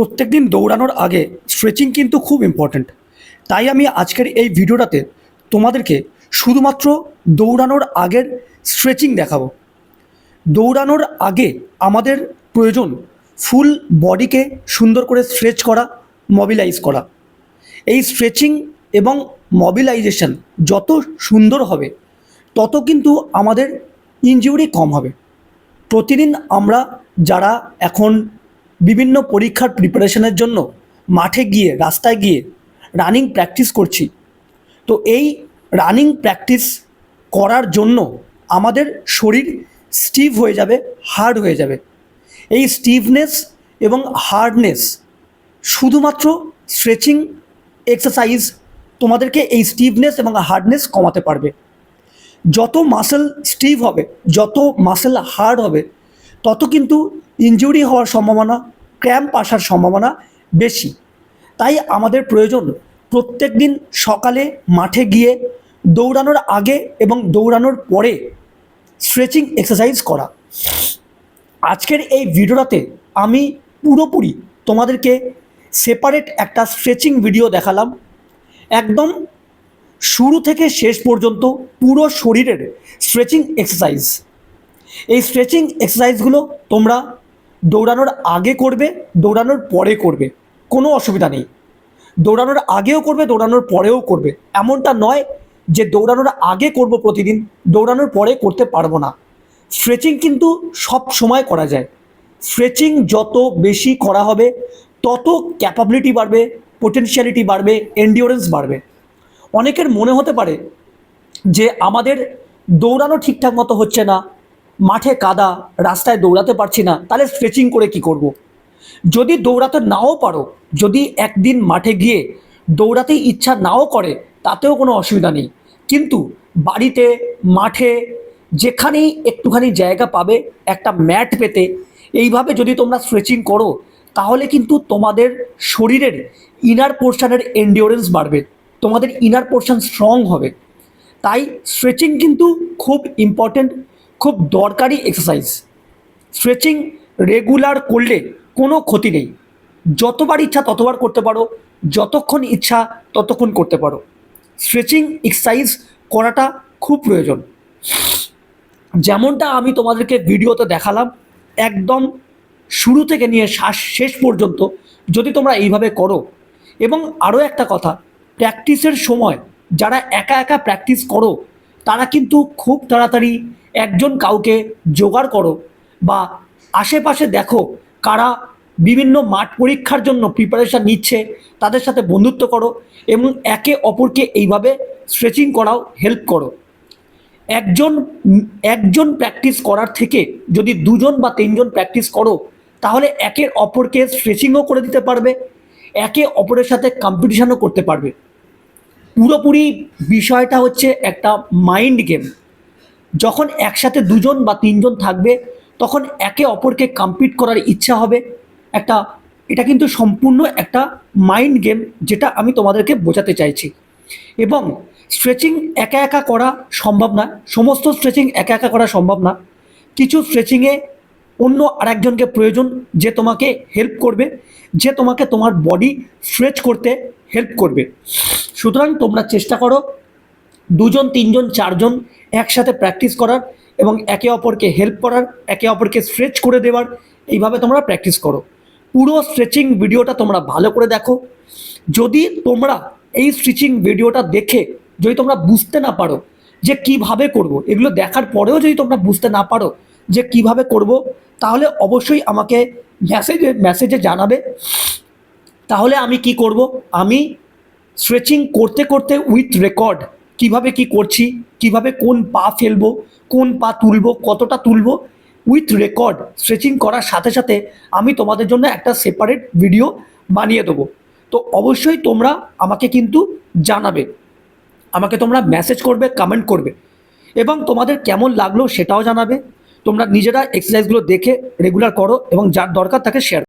প্রত্যেকদিন দৌড়ানোর আগে স্ট্রেচিং কিন্তু খুব ইম্পর্ট্যান্ট তাই আমি আজকের এই ভিডিওটাতে তোমাদেরকে শুধুমাত্র দৌড়ানোর আগের স্ট্রেচিং দেখাবো। দৌড়ানোর আগে আমাদের প্রয়োজন ফুল বডিকে সুন্দর করে স্ট্রেচ করা মবিলাইজ করা। এই স্ট্রেচিং এবং মবিলাইজেশন যত সুন্দর হবে, তত কিন্তু আমাদের ইনজুরি কম হবে। প্রতিদিন আমরা যারা এখন বিভিন্ন পরীক্ষার প্রিপারেশনের জন্য মাঠে গিয়ে, রাস্তায় গিয়ে রানিং প্র্যাকটিস করছি। তো এই রানিং প্র্যাকটিস করার জন্য আমাদের শরীর স্টিভ হয়ে যাবে হার্ড হয়ে যাবে। এই স্টিভনেস এবং হার্ডনেস শুধুমাত্র স্ট্রেচিং এক্সারসাইজ তোমাদেরকে এই স্টিভনেস এবং হার্ডনেস কমাতে পারবে। যত মাসেল স্টিভ হবে, যত মাসেল হার্ড হবে তত কিন্তু ইনজুরি হওয়ার সম্ভাবনা ক্র্যাম্প আসার সম্ভাবনা বেশি। তাই আমাদের প্রয়োজন প্রত্যেক দিন সকালে মাঠে গিয়ে দৌড়ানোর আগে এবং দৌড়ানোর পরে স্ট্রেচিং এক্সারসাইজ করা। আজকের এই ভিডিওটাতে আমি পুরোপুরি তোমাদেরকে সেপারেট একটা স্ট্রেচিং ভিডিও দেখালাম। একদম শুরু থেকে শেষ পর্যন্ত পুরো শরীরের স্ট্রেচিং এক্সারসাইজ এই স্ট্রেচিং এক্সারসাইজগুলো তোমরা দৌড়ানোর আগে করবে, দৌড়ানোর পরে করবে, কোনো অসুবিধা নেই। দৌড়ানোর আগেও করবে, দৌড়ানোর পরেও করবে। এমনটা নয় যে দৌড়ানোর আগে করব প্রতিদিন, দৌড়ানোর পরে করতে পারব না। স্ট্রেচিং কিন্তু সব সময় করা যায়। স্ট্রেচিং যত বেশি করা হবে, তত ক্যাপাবিলিটি বাড়বে পোটেনশিয়ালিটি বাড়বে এন্ডিওরেন্স বাড়বে। অনেকের মনে হতে পারে যে আমাদের দৌড়ানো ঠিকঠাক মতো হচ্ছে না মাঠে কাদা, রাস্তায় দৌড়াতে পারছি না, তাহলে স্ট্রেচিং করে কি করব। যদি দৌড়াতে নাও পারো, যদি একদিন মাঠে গিয়ে দৌড়াতে ইচ্ছা নাও করে, তাতেও কোনো অসুবিধা নেই কিন্তু বাড়িতে, মাঠে, যেখানেই একটুখানি জায়গা পাবে, একটা ম্যাট পেতে, এইভাবে যদি তোমরা স্ট্রেচিং করো, তাহলে কিন্তু তোমাদের শরীরের ইনার পোর্শনের এন্ডিওরেন্স বাড়বে, তোমাদের ইনার পোর্শন স্ট্রং হবে তাই স্ট্রেচিং কিন্তু খুব ইম্পর্ট্যান্ট খুব দরকারি এক্সারসাইজ স্ট্রেচিং রেগুলার করলে কোনো ক্ষতি নেই। যতবার ইচ্ছা ততবার করতে পারো, যতক্ষণ ইচ্ছা ততক্ষণ করতে পারো। স্ট্রেচিং এক্সারসাইজ করাটা খুব প্রয়োজন। যেমনটা আমি তোমাদেরকে ভিডিওতে দেখালাম, একদম শুরু থেকে নিয়ে শ্বাস শেষ পর্যন্ত যদি তোমরা এইভাবে করো। এবং আরও একটা কথা প্র্যাকটিসের সময় যারা একা একা প্র্যাকটিস করো তারা কিন্তু খুব তাড়াতাড়ি একজন কাউকে জোগাড় করো বা আশেপাশে দেখো কারা বিভিন্ন মাঠ পরীক্ষার জন্য প্রিপারেশান নিচ্ছে, তাদের সাথে বন্ধুত্ব করো এবং একে অপরকে এইভাবে স্ট্রেচিং করাও হেল্প করো। একজন একজন প্র্যাকটিস করার থেকে যদি দুজন বা তিনজন প্র্যাকটিস করো, তাহলে একে অপরকে স্ট্রেচিংও করে দিতে পারবে, একে অপরের সাথে কম্পিটিশনও করতে পারবে। পুরোপুরি বিষয়টা হচ্ছে একটা মাইন্ড গেম যখন একসাথে দুজন বা তিনজন থাকবে, তখন একে অপরকে কম্পিট করার ইচ্ছা হবে। একটা, এটা কিন্তু সম্পূর্ণ একটা মাইন্ড গেম যেটা আমি তোমাদেরকে বোঝাতে চাইছি। এবং স্ট্রেচিং একা একা করা সম্ভব না। সমস্ত স্ট্রেচিং একা একা করা সম্ভব না। কিছু স্ট্রেচিংয়ে অন্য আরেকজনকে প্রয়োজন যে তোমাকে হেল্প করবে, যে তোমাকে তোমার বডি স্ট্রেচ করতে হেল্প করবে। সুতরাং তোমরা চেষ্টা করো দুজন, তিনজন, চারজন একসাথে প্র্যাকটিস করার এবং একে অপরকে হেল্প করার, একে অপরকে স্ট্রেচ করে দেওয়ার, এইভাবে তোমরা প্র্যাকটিস করো। পুরো স্ট্রেচিং ভিডিওটা তোমরা ভালো করে দেখো। যদি তোমরা এই স্ট্রেচিং ভিডিওটা দেখে, যদি তোমরা বুঝতে না পারো যে কীভাবে করব, এগুলো দেখার পরেও যদি তোমরা বুঝতে না পারো যে কীভাবে করব, তাহলে অবশ্যই আমাকে মেসেজে মেসেজে জানাবে। তাহলে আমি কি করব? আমি স্ট্রেচিং করতে করতে উইথ রেকর্ড কীভাবে কি করছি, কীভাবে কোন পা ফেলব, কোন পা তুলবো, কতটা তুলবো উইথ রেকর্ড স্ট্রেচিং করার সাথে সাথে আমি তোমাদের জন্য একটা সেপারেট ভিডিও বানিয়ে দেবো। তো অবশ্যই তোমরা আমাকে কিন্তু জানাবে। আমাকে তোমরা মেসেজ করবে কমেন্ট করবে। এবং তোমাদের কেমন লাগল সেটাও জানাবে। তোমরা নিজেরা এক্সারসাইজগুলো দেখে রেগুলার করো এবং যার দরকার তাকে শেয়ার